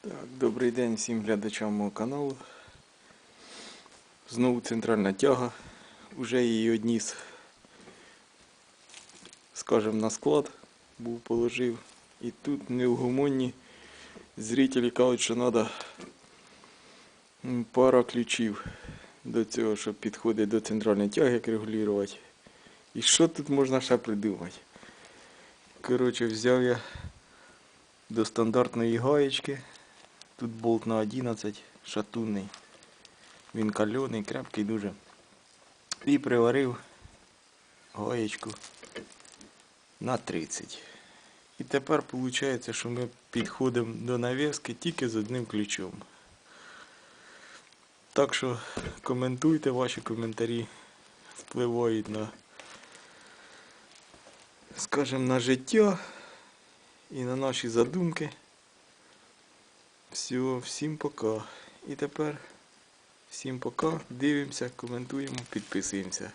Так, добрий день всім глядачам мого каналу. Знову центральна тяга. Уже її одніс, скажем, на склад був положив. І тут неугомонні зрителі кажуть, що треба пара ключів до цього, щоб підходить до центральної тяги, як регулювати. І що тут можна ще придумати? Коротше, взяв я до стандартної гаєчки. Тут болт на 11, шатунний. Він кальоний, крепкий дуже. І приварив гаєчку на 30. І тепер виходить, що ми підходимо до нав'язки тільки з одним ключом. Так що коментуйте, ваші коментарі впливають на, скажімо, на життя і на наші задумки. Все, всім пока. І тепер всім пока. Дивимося, коментуємо, підписуємося.